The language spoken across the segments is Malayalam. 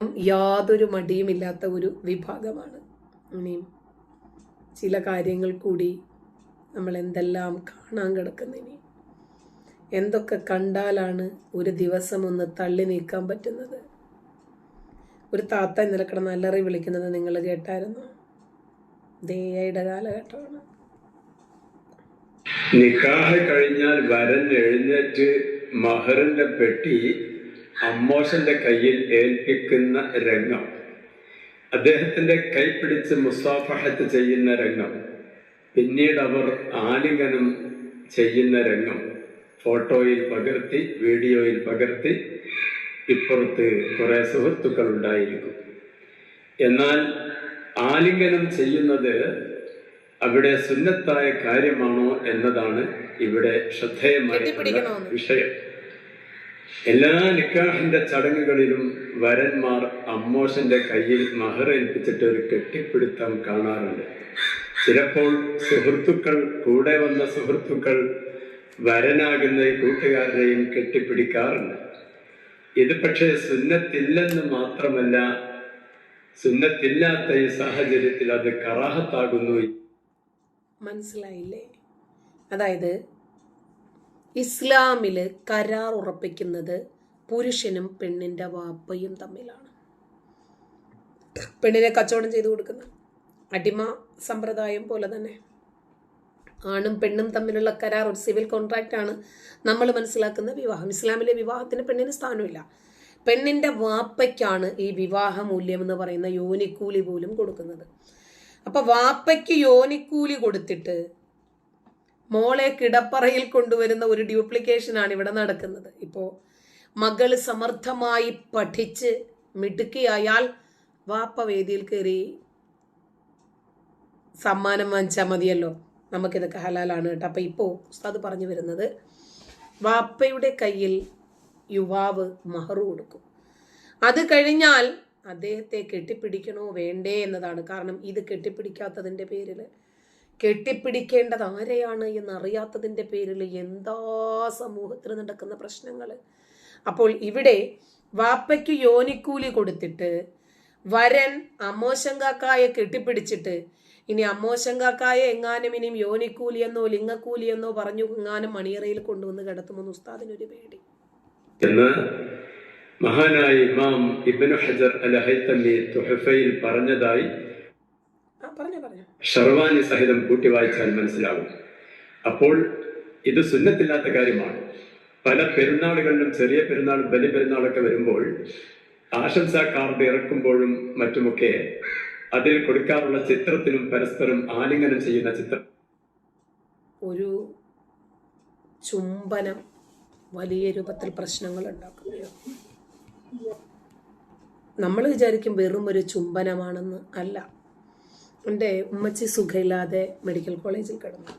യാതൊരു മടിയുമില്ലാത്ത ഒരു വിഭാഗമാണ്. ഇനിയും ചില കാര്യങ്ങൾ കൂടി നമ്മൾ എന്തെല്ലാം കാണാൻ കിടക്കുന്നു ഇനി? എന്തൊക്കെ കണ്ടാലാണ് ഒരു ദിവസം ഒന്ന് തള്ളി നീക്കാൻ പറ്റുന്നത്? ഒരു താത്ത ഇന്നലെ കിടന്ന് അല്ലറി വിളിക്കുന്നത് നിങ്ങൾ കേട്ടായിരുന്നു? ദേയയുടെ കാലഘട്ടമാണ്. നിക്കാഹ് കഴിഞ്ഞാൽ വരൻ എഴുന്നേറ്റ് മഹറിന്റെ പെട്ടി അമ്മോശന്റെ കയ്യിൽ ഏൽപ്പിക്കുന്ന രംഗം. അദ്ദേഹത്തിന്റെ കൈ പിടിച്ച് മുസാഫഹത്ത് ചെയ്യുന്ന രംഗം. പിന്നീട് അവർ ആലിംഗനം ചെയ്യുന്ന രംഗം. ഫോട്ടോയിൽ പകർത്തി വീഡിയോയിൽ പകർത്തി ഇപ്പുറത്ത് കുറെ സുഹൃത്തുക്കൾ ഉണ്ടായിരിക്കും. എന്നാൽ ആലിംഗനം ചെയ്യുന്നത് അവിടെ സുന്നത്തായ കാര്യമാണോ എന്നതാണ് ഇവിടെ ശ്രദ്ധേയമായ. വിഷയം. എല്ലാ നിക്കാഹിന്റെ ചടങ്ങുകളിലും വരന്മാർ അമ്മോശന്റെ കയ്യിൽ മഹർ ഏൽപ്പിച്ചിട്ട് ഒരു കെട്ടിപ്പിടുത്തം കാണാറുണ്ട്. ചിലപ്പോൾ സുഹൃത്തുക്കൾ കൂടെ വന്ന സുഹൃത്തുക്കൾ വരനാകുന്ന കൂട്ടുകാരനെയും കെട്ടിപ്പിടിക്കാറുണ്ട്. ഇത് പക്ഷേ സുന്നത്തില്ലെന്ന് മാത്രമല്ല സുന്നത്തില്ലാത്ത ഈ സാഹചര്യത്തിൽ അത് കറാഹത്താകുന്നു. മനസ്സിലായില്ലേ? അതായത് ഇസ്ലാമിൽ കരാർ ഉറപ്പിക്കുന്നത് പുരുഷനും പെണ്ണിന്റെ വാപ്പയും തമ്മിലാണ്. പെണ്ണിനെ കച്ചവടം ചെയ്തു കൊടുക്കുന്ന അടിമ സമ്പ്രദായം പോലെ തന്നെ. ആണും പെണ്ണും തമ്മിലുള്ള കരാർ ഒരു സിവിൽ കോൺട്രാക്റ്റ് ആണ് നമ്മൾ മനസ്സിലാക്കുന്ന വിവാഹം. ഇസ്ലാമിലെ വിവാഹത്തിന് പെണ്ണിന് സ്ഥാനമില്ല. പെണ്ണിന്റെ വാപ്പയ്ക്കാണ് ഈ വിവാഹ മൂല്യം എന്ന് പറയുന്ന യോനിക്കൂലി പോലും കൊടുക്കുന്നത്. അപ്പൊ വാപ്പയ്ക്ക് യോനിക്കൂലി കൊടുത്തിട്ട് മോളെ കിടപ്പറയിൽ കൊണ്ടുവരുന്ന ഒരു ഡ്യൂപ്ലിക്കേഷനാണ് ഇവിടെ നടക്കുന്നത്. ഇപ്പോൾ മകൾ സമർത്ഥമായി പഠിച്ച് മിടുക്കിയായാൽ വാപ്പ വേദിയിൽ കയറി സമ്മാനം വാങ്ങിച്ചാൽ മതിയല്ലോ. നമുക്കിതൊക്കെ ഹലാലാണ് കേട്ടോ. അപ്പം ഇപ്പോൾ ഉസ്താദ് പറഞ്ഞു വരുന്നത് വാപ്പയുടെ കയ്യിൽ യുവാവ് മഹറു കൊടുക്കും. അത് കഴിഞ്ഞാൽ അദ്ദേഹത്തെ കെട്ടിപ്പിടിക്കണോ വേണ്ടേ എന്നതാണ്. കാരണം ഇത് കെട്ടിപ്പിടിക്കാത്തതിന്റെ പേരിൽ കെട്ടിപ്പിടിക്കേണ്ടത് ആരെയാണ് എന്നറിയാത്തതിന്റെ പേരിൽ എന്താ സമൂഹത്തിൽ നടക്കുന്ന പ്രശ്നങ്ങൾ അപ്പോൾ ഇവിടെ വാപ്പയ്ക്ക് യോനിക്കൂലി കൊടുത്തിട്ട് വരൻ അമ്മോശങ്കാക്കായെ കെട്ടിപ്പിടിച്ചിട്ട് ഇനി അമ്മോശങ്കാക്കായ എങ്ങാനും ഇനിയും യോനിക്കൂലിയെന്നോ ലിംഗക്കൂലിയെന്നോ പറഞ്ഞു എങ്ങാനും മണിയറയിൽ കൊണ്ടുവന്ന് കിടത്തുമെന്ന് ഉസ്താദിനൊരു പേടി. എന്ന് മഹാനായ ഇമാം ഇബ്നു ഹജർ അൽ ഹൈത്തമി തുഹഫയിൽ പറഞ്ഞതായി ഷർവാനി സഹിതം കൂട്ടി വായിച്ചാൽ മനസ്സിലാവും. അപ്പോൾ ഇത് സുന്നത്തില്ലാത്ത കാര്യമാണ്. പല പെരുന്നാളുകളിലും ചെറിയ പെരുന്നാൾ ബലി പെരുന്നാളൊക്കെ വരുമ്പോൾ ആശംസാ കാർഡ് ഇറക്കുമ്പോഴും മറ്റുമൊക്കെ അതിൽ കൊടുക്കാറുള്ള ചിത്രത്തിനും പരസ്പരം ആലിംഗനം ചെയ്യുന്ന ചിത്രം ഒരു ചുംബനം വലിയ രൂപത്തിൽ പ്രശ്നങ്ങൾ ഉണ്ടാക്കുകയോ നമ്മൾ വിചാരിക്കും വെറും ഒരു ചുംബനമാണെന്ന് അല്ല. എന്റെ ഉമ്മച്ചി സുഖമില്ലാതെ മെഡിക്കൽ കോളേജിൽ കിടന്നു.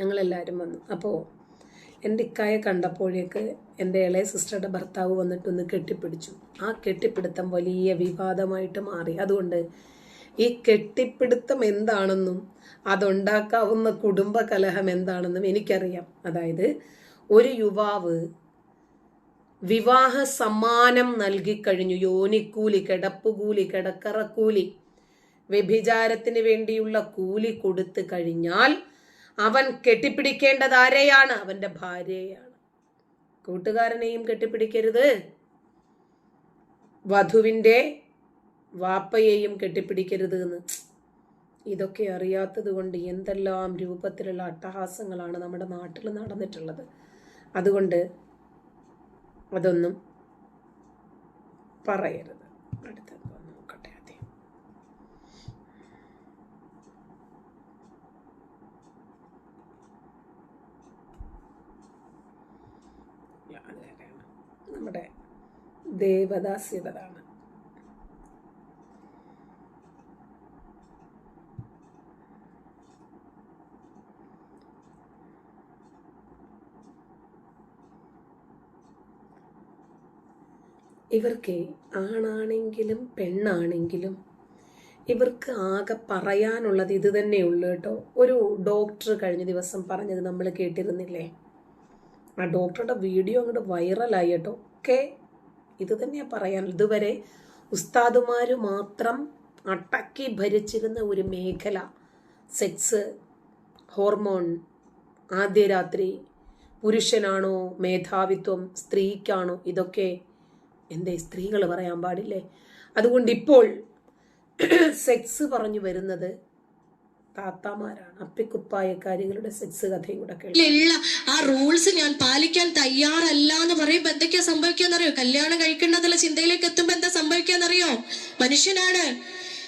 ഞങ്ങളെല്ലാവരും വന്നു. അപ്പോൾ എന്റെ ഇക്കായ കണ്ടപ്പോഴേക്ക് എന്റെ ഇളയ സിസ്റ്ററുടെ ഭർത്താവ് വന്നിട്ടൊന്ന് കെട്ടിപ്പിടിച്ചു. ആ കെട്ടിപ്പിടുത്തം വലിയ വിവാദമായിട്ട് മാറി. അതുകൊണ്ട് ഈ കെട്ടിപ്പിടുത്തം എന്താണെന്നും അതുണ്ടാക്കാവുന്ന കുടുംബ കലഹം എന്താണെന്നും എനിക്കറിയാം. അതായത് ഒരു യുവാവ് വിവാഹ സമ്മാനം നൽകിക്കഴിഞ്ഞു യോനിക്കൂലി കിടപ്പുകൂലി കിടക്കറക്കൂലി വ്യഭിചാരത്തിന് വേണ്ടിയുള്ള കൂലി കൊടുത്തു കഴിഞ്ഞാൽ അവൻ കെട്ടിപ്പിടിക്കേണ്ടത് ആരെയാണ്? അവന്റെ ഭാര്യയാണ്. കൂട്ടുകാരനെയും കെട്ടിപ്പിടിക്കരുത്. വധുവിന്റെ വാപ്പയെയും കെട്ടിപ്പിടിക്കരുത് എന്ന്. ഇതൊക്കെ അറിയാത്തത് കൊണ്ട് എന്തെല്ലാം രൂപത്തിലുള്ള അട്ടഹാസങ്ങളാണ് നമ്മുടെ നാട്ടിൽ നടന്നിട്ടുള്ളത്. അതുകൊണ്ട് അതൊന്നും പറയരുത്. അടുത്തത് നോക്കട്ടെ ആദ്യം അത് വേറെയാണ്. നമ്മുടെ ദേവദാസ്യതാണ് ഇവർക്ക് ആണാണെങ്കിലും പെണ്ണാണെങ്കിലും ഇവർക്ക് ആകെ പറയാനുള്ളത് ഇത് തന്നെയുള്ളൂ കേട്ടോ. ഒരു ഡോക്ടർ കഴിഞ്ഞ ദിവസം പറഞ്ഞത് നമ്മൾ കേട്ടിരുന്നില്ലേ? ആ ഡോക്ടറുടെ വീഡിയോ അങ്ങോട്ട് വൈറലായി കേട്ടോ. ഒക്കെ ഇത് തന്നെയാ പറയാൻ. ഇതുവരെ ഉസ്താദുമാർ മാത്രം അടക്കി ഭരിച്ചിരുന്ന ഒരു മേഖല സെക്സ് ഹോർമോൺ ആദ്യ രാത്രി പുരുഷനാണോ മേധാവിത്വം സ്ത്രീക്കാണോ ഇതൊക്കെ എന്തേ സ്ത്രീകൾ പറയാൻ പാടില്ലേ? അതുകൊണ്ട് ഇപ്പോൾ സെക്സ് പറഞ്ഞു വരുന്നത് താത്താമാരാണ് അപ്പിക്കുപ്പായക്കാരികളുടെ സെക്സ് കഥയും കൂടെ ഇല്ല ആ റൂൾസ് ഞാൻ പാലിക്കാൻ തയ്യാറല്ല എന്ന് പറയുമ്പോ എന്തൊക്കെയാ സംഭവിക്കാന്നറിയോ? കല്യാണം കഴിക്കേണ്ടതുള്ള ചിന്തയിലേക്ക് എത്തുമ്പോ എന്താ സംഭവിക്കാന്നറിയോ? മനുഷ്യനാണ്.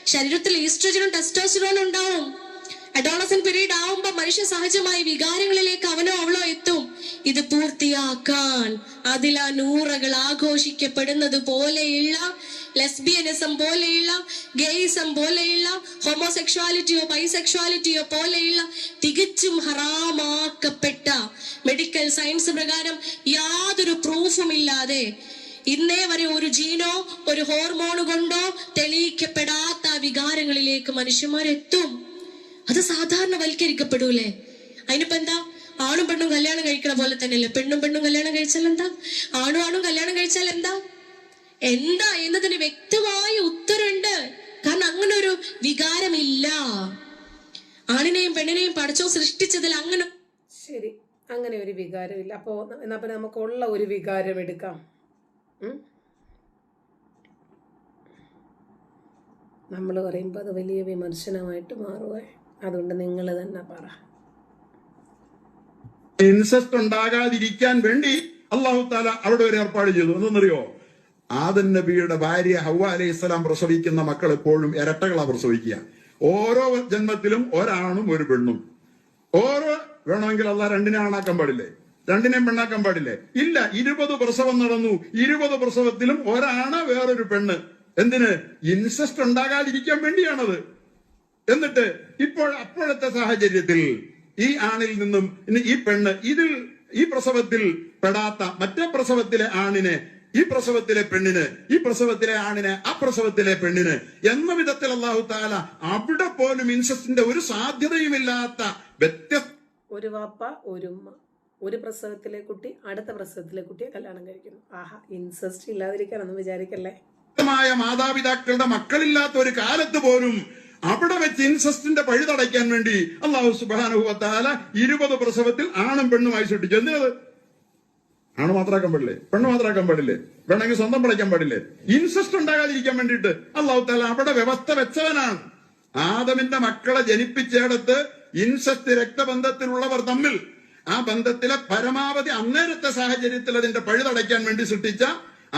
ശരീരത്തിൽ ഈസ്ട്രജനും ടെസ്റ്റോസ്റ്ററോണും ഉണ്ടാവും. അഡോളസൻ പീരീഡ് ആവുമ്പോ മനുഷ്യ സഹജമായി വികാരങ്ങളിലേക്ക് അവനോ അവളോ എത്തും. ഇത് പൂർത്തിയാക്കാൻ അതിൽ ആ നൂറകൾ ആഘോഷിക്കപ്പെടുന്നത് പോലെയുള്ള ലെസ്ബിയനിസം പോലെയുള്ള ഗെയിസം പോലെയുള്ള ഹോമോസെക്ഷുവാലിറ്റിയോ ബൈസെക്ഷുവാലിറ്റിയോ പോലെയുള്ള തികച്ചും ഹറാമാക്കപ്പെട്ട മെഡിക്കൽ സയൻസ് പ്രകാരം യാതൊരു പ്രൂഫും ഇല്ലാതെ ഇന്നേ വരെ ഒരു ജീനോ ഒരു ഹോർമോൺ കൊണ്ടോ തെളിയിക്കപ്പെടാത്ത വികാരങ്ങളിലേക്ക് മനുഷ്യന്മാരെത്തും. അത് സാധാരണവൽക്കരിക്കപ്പെടൂലേ? അതിനിപ്പോ എന്താ ആണും പെണ്ണും കല്യാണം കഴിക്കണ പോലെ തന്നെയല്ലേ? പെണ്ണും പെണ്ണും കല്യാണം കഴിച്ചാൽ എന്താ? ആണും ആണും കല്യാണം കഴിച്ചാൽ എന്താ? എന്താ എന്നതിന് വ്യക്തമായ ഉത്തരവുണ്ട് കാരണം അങ്ങനെ ഒരു വികാരമില്ല. ആണിനെയും പെണ്ണിനെയും പഠിച്ചോ സൃഷ്ടിച്ചതിൽ അങ്ങനെ ശരി. അങ്ങനെ ഒരു വികാരമില്ല. അപ്പോൾ എന്നാ പിന്നെ നമുക്കുള്ള ഒരു വികാരം എടുക്കാം. നമ്മൾ പറയുമ്പോൾ അത് വലിയ വിമർശനമായിട്ട് മാറുക അതുകൊണ്ട് നിങ്ങൾ തന്നെ പറ. ഇൻസെസ്റ്റ് ഉണ്ടാകാതിരിക്കാൻ വേണ്ടി അള്ളാഹു താല അവിടെ ഒരു ഏർപ്പാട് ചെയ്തു. എന്തെന്നറിയോ ആദൻ നബിയുടെ ഭാര്യ ഹൗവ അലൈഹി ഇസ്ലാം പ്രസവിക്കുന്ന മക്കൾ എപ്പോഴും ഇരട്ടകളാ പ്രസവിക്കുക. ഓരോ ജന്മത്തിലും ഒരാണും ഒരു പെണ്ണും. ഓരോ വേണമെങ്കിൽ അല്ല രണ്ടിനെ ആണാക്കാൻ പാടില്ലേ? രണ്ടിനെയും പെണ്ണാക്കാൻ പാടില്ലേ? ഇല്ല ഇരുപത് പ്രസവം നടന്നു. ഇരുപത് പ്രസവത്തിലും ഒരാണ് വേറൊരു പെണ്ണ്. എന്തിന്? ഇൻസെസ്റ്റ് ഉണ്ടാകാതിരിക്കാൻ വേണ്ടിയാണത്. എന്നിട്ട് ഇപ്പോൾ അപ്പോഴത്തെ സാഹചര്യത്തിൽ ഈ ആണിൽ നിന്നും ഇനി ഈ പെണ്ണ് ഇതിൽ ഈ പ്രസവത്തിൽ പെടാത്ത മറ്റേ പ്രസവത്തിലെ ആണിനെ ഈ പ്രസവത്തിലെ പെണ്ണിന് ഈ പ്രസവത്തിലെ ആണിനെ ആ പ്രസവത്തിലെ പെണ്ണിന് എന്ന വിധത്തിൽ അള്ളാഹു താല അവിടെ പോലും ഇൻസസ്റ്റിന്റെ ഒരു സാധ്യതയുമില്ലാത്ത വ്യത്യസ്ത ഒരു വാപ്പ ഒരു ഉമ്മ ഒരു പ്രസവത്തിലെ കുട്ടി അടുത്ത പ്രസവത്തിലെ കുട്ടിയെ കല്യാണം കഴിക്കുന്നു. ആഹാ ഇൻസസ്റ്റ് ഇല്ലാതിരിക്കാനൊന്നും വിചാരിക്കല്ലേ? മാതാപിതാക്കളുടെ മക്കളില്ലാത്ത ഒരു കാലത്ത് പോലും അവിടെ വെച്ച് ഇൻസസ്റ്റിന്റെ പഴി തടയ്ക്കാൻ വേണ്ടി അള്ളാഹു സുബാനുഭവത്താല ഇരുപത് പ്രസവത്തിൽ ആണും പെണ്ണുമായി സൃഷ്ടിച്ചു എന്തിനത്? ആണ് മാത്രമാക്കാൻ പാടില്ലേ? പെണ്ണ് മാത്രമാക്കാൻ പാടില്ലേ? വേണമെങ്കിൽ സ്വന്തം പടയ്ക്കാൻ പാടില്ലേ? ഇൻസെസ്റ്റ് ഉണ്ടാകാതിരിക്കാൻ വേണ്ടിയിട്ട് അള്ളാഹു താല അവിടെ വ്യവസ്ഥ വെച്ചവനാണ്. ആദമിന്റെ മക്കളെ ജനിപ്പിച്ചെടുത്ത് ഇൻസസ്റ്റ് രക്തബന്ധത്തിലുള്ളവർ തമ്മിൽ ആ ബന്ധത്തിലെ പരമാവധി അന്നേരത്തെ സാഹചര്യത്തിൽ അതിന്റെ പഴി തടയ്ക്കാൻ വേണ്ടി സൃഷ്ടിച്ച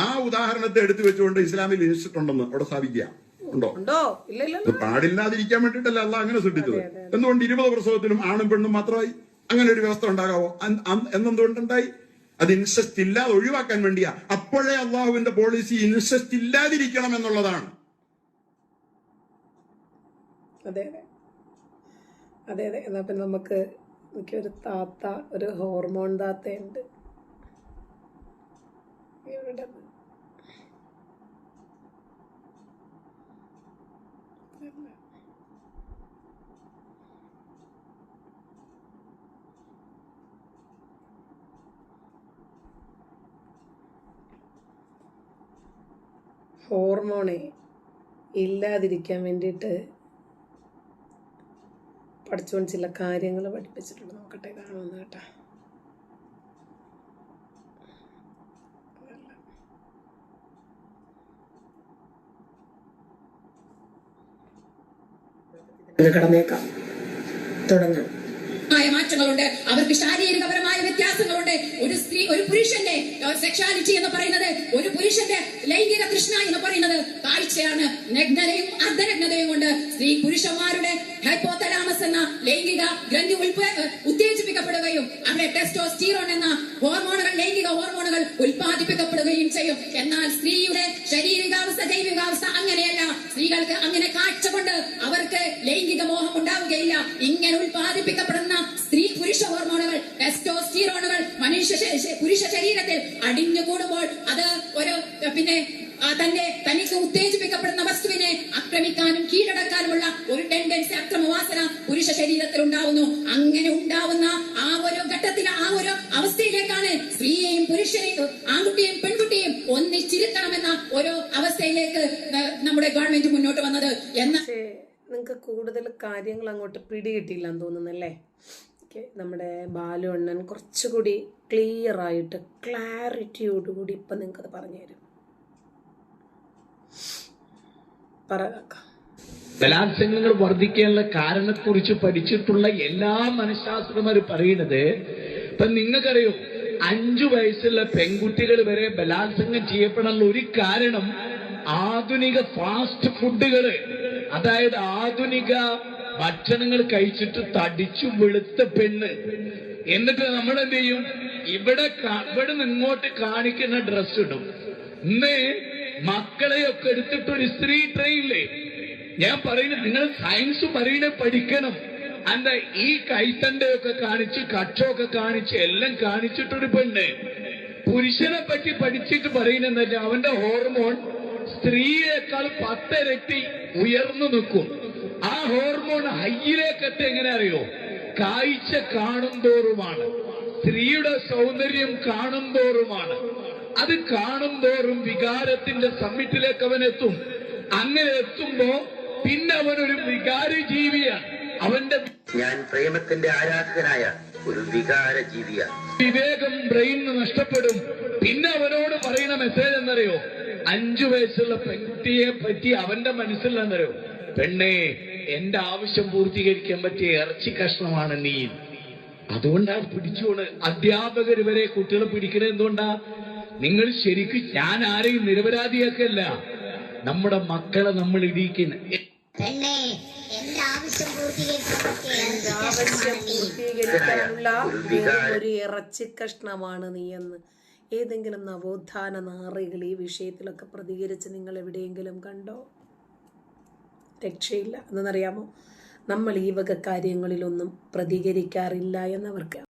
ആ ഉദാഹരണത്തെ എടുത്തു വെച്ചുകൊണ്ട് ഇസ്ലാമിൽ ഇൻസെസ്റ്റ് ഉണ്ടെന്ന് അവിടെ സ്ഥാപിക്കുക. ഉണ്ടോ? ഇല്ല ഇത് പാടില്ലാതിരിക്കാൻ വേണ്ടിട്ടല്ല അല്ല അങ്ങനെ സൃഷ്ടിച്ചത്. എന്തുകൊണ്ട് ഇരുപത് പ്രസവത്തിലും ആണും പെണ്ണും മാത്രമായി അങ്ങനെ ഒരു വ്യവസ്ഥ ഉണ്ടാകാവോ? എന്നെന്തുകൊണ്ടുണ്ടായി? അത് ഇൻസെസ്റ്റ് ഇല്ലാതെ ഒഴിവാക്കാൻ വേണ്ടിയാ. അപ്പോഴേ അള്ളാഹുവിന്റെ പോളിസി ഇൻസെസ്റ്റ് ഇല്ലാതിരിക്കണം എന്നുള്ളതാണ്. അതെ അതെ. അതെ അതെ. എന്നാ പിന്നെ നമുക്ക് എനിക്കൊരു താത്ത ഒരു ഹോർമോൺ താത്തയുണ്ട്. ഇവിടെ ഹോർമോണെ ഇല്ലാതിരിക്കാൻ വേണ്ടിയിട്ട് പഠിച്ചുകൊണ്ട് ചില കാര്യങ്ങൾ പഠിപ്പിച്ചിട്ടുണ്ട്. നോക്കട്ടെ കാണുമെന്ന് കേട്ടാ. കടന്നേക്കാം തുടങ്ങാം. മായ മാറ്റങ്ങളുണ്ട്. അവർക്ക് ശാരീരികപരമായ വ്യത്യാസങ്ങളുണ്ട്. ഒരു സ്ത്രീ ഒരു പുരുഷന്റെ സെക്ഷാലിറ്റി എന്ന് പറയുന്നത് ഒരു പുരുഷന്റെ ലൈംഗിക തൃഷ്ണ എന്ന് പറയുന്നത് കാഴ്ചയാണ്. നഗ്നതയും അർദ്ധനഗ്നതയും കൊണ്ട് സ്ത്രീ പുരുഷന്മാരുടെ ഹൈപ്പോതലാമസ് എന്ന ലൈംഗിക ഗ്രന്ഥി ഉത്തേജിപ്പിക്കപ്പെടുകയും അവിടെ ടെസ്റ്റോസ്റ്റീറോൺ എന്ന ഹോർമോണുകൾ ലൈംഗിക ഹോർമോണുകൾ ഉൽപ്പാദിപ്പിക്കപ്പെടുകയും ചെയ്യും. എന്നാൽ സ്ത്രീയുടെ ശാരീരികാവസ്ഥ ജൈവികാവസ്ഥ അങ്ങനെയല്ല. സ്ത്രീകൾക്ക് അങ്ങനെ കാഴ്ച കൊണ്ട് അവർക്ക് ലൈംഗിക മോഹം ഉണ്ടാവുകയില്ല. ഇങ്ങനെ ഉൽപ്പാദിപ്പിക്കപ്പെടുന്ന അടിഞ്ഞുകൂടുമ്പോൾ അത് ഒരു പിന്നെ തന്നെ തനിക്ക് ഉത്തേജിപ്പിക്കപ്പെടുന്ന വസ്തുവിനെ ആക്രമിക്കാനും കീഴടക്കാനുമുള്ള ഒരു ടെൻഡൻസി അക്രമവാസന പുരുഷ ശരീരത്തിൽ ഉണ്ടാവുന്നു. അങ്ങനെ ഉണ്ടാവുന്ന ആ ഒരു ഘട്ടത്തിൽ ആ ഒരു അവസ്ഥയിലേക്കാണ് സ്ത്രീയെയും പുരുഷനെയും ആൺകുട്ടിയെയും പെൺകുട്ടിയെയും അവസ്ഥയിലേക്ക് നമ്മുടെ ഗവൺമെന്റ് മുന്നോട്ട് വന്നത് എന്ന നിങ്ങൾക്ക് കൂടുതൽ കാര്യങ്ങൾ അങ്ങോട്ട് പിടികിട്ടില്ല തോന്നുന്നല്ലേ? ഓക്കെ നമ്മുടെ ബാലു അണ്ണൻ കുറച്ചുകൂടി ക്ലിയർ ആയിട്ട് ഇപ്പം നിങ്ങൾക്കത് പറഞ്ഞു തരും. ബലാത്സംഗങ്ങൾ വർദ്ധിക്കാനുള്ള കാരണത്തെക്കുറിച്ച് പഠിച്ചിട്ടുള്ള എല്ലാ മനഃശാസ്ത്രജ്ഞരും പറയുന്നത് ഇപ്പൊ നിങ്ങൾക്കറിയോ അഞ്ചു വയസ്സുള്ള പെൺകുട്ടികൾ വരെ ബലാത്സംഗം ചെയ്യപ്പെടാനുള്ള ഒരു കാരണം ആധുനിക ഫാസ്റ്റ് ഫുഡുകൾ അതായത് ആധുനിക ഭക്ഷണങ്ങൾ കഴിച്ചിട്ട് തടിച്ചു വെളുത്ത പെണ്ണ്. എന്നിട്ട് നമ്മൾ എന്ത് ചെയ്യും? ഇവിടെ ഇവിടെ ഇങ്ങോട്ട് കാണിക്കുന്ന ഡ്രസ് ഇടും. ഇന്ന് മക്കളെയൊക്കെ എടുത്തിട്ട് ഒരു സ്ത്രീ ട്രെയിനില്ലേ ഞാൻ പറയുന്നത് നിങ്ങൾ സയൻസ് പറയണ പഠിക്കണം. അല്ല ഈ കൈത്തണ്ടയൊക്കെ കാണിച്ച് കക്ഷമൊക്കെ കാണിച്ച് എല്ലാം കാണിച്ചിട്ടൊരു പെണ്ണ്. പുരുഷനെ പറ്റി പഠിച്ചിട്ട് പറയുന്നതല്ല അവന്റെ ഹോർമോൺ സ്ത്രീയേക്കാൾ പത്തിരട്ടി ഉയർന്നു നിൽക്കും. ആ ഹൈയിലേക്ക് എത്തി എങ്ങനെ അറിയോ? കാഴ്ച കാണും തോറുമാണ് സ്ത്രീയുടെ സൗന്ദര്യം കാണും തോറുമാണ് അത് കാണും തോറും വികാരത്തിന്റെ സമ്മിറ്റിലേക്ക് അവൻ എത്തും. അങ്ങനെ എത്തുമ്പോ പിന്നെ അവനൊരു വികാര ജീവിയാണ് അവന്റെ ഞാൻ പ്രേമത്തിന്റെ ആരാധകനായ ഒരു വികാര ജീവിയാണ് വിവേകം ബ്രെയിൻ നഷ്ടപ്പെടും. പിന്നെ അവനോട് പറയുന്ന മെസ്സേജ് എന്നറിയോ അഞ്ചു വയസ്സുള്ള പെൺകുട്ടിയെ പറ്റി അവന്റെ മനസ്സിൽ എന്നറിയോ പെണ്ണേ എന്റെ ആവശ്യം പൂർത്തീകരിക്കാൻ പറ്റിയ ഇറച്ചി കഷ്ണമാണ് നീ അതുകൊണ്ടാണ് പിടിച്ചോണ്. അധ്യാപകർ വരെ കുട്ടികളെ പിടിക്കണേ എന്തുകൊണ്ടാ? നിങ്ങൾ ശരിക്കും ഞാൻ ആരെയും നിരപരാധിയാക്കല്ല. നമ്മുടെ മക്കളെ നമ്മൾ ഇടിയിക്കുന്ന പൂർത്തീകരിക്കാനുള്ള ഒരു ഇറച്ചി കഷ്ണമാണ് നീ എന്ന് ഏതെങ്കിലും നവോത്ഥാന നാറികൾ ഈ വിഷയത്തിലൊക്കെ പ്രതികരിച്ച് നിങ്ങൾ എവിടെയെങ്കിലും കണ്ടോ? രക്ഷയില്ല. എന്നറിയാമോ നമ്മൾ ഈ വക കാര്യങ്ങളിലൊന്നും പ്രതികരിക്കാറില്ല എന്നവർക്ക്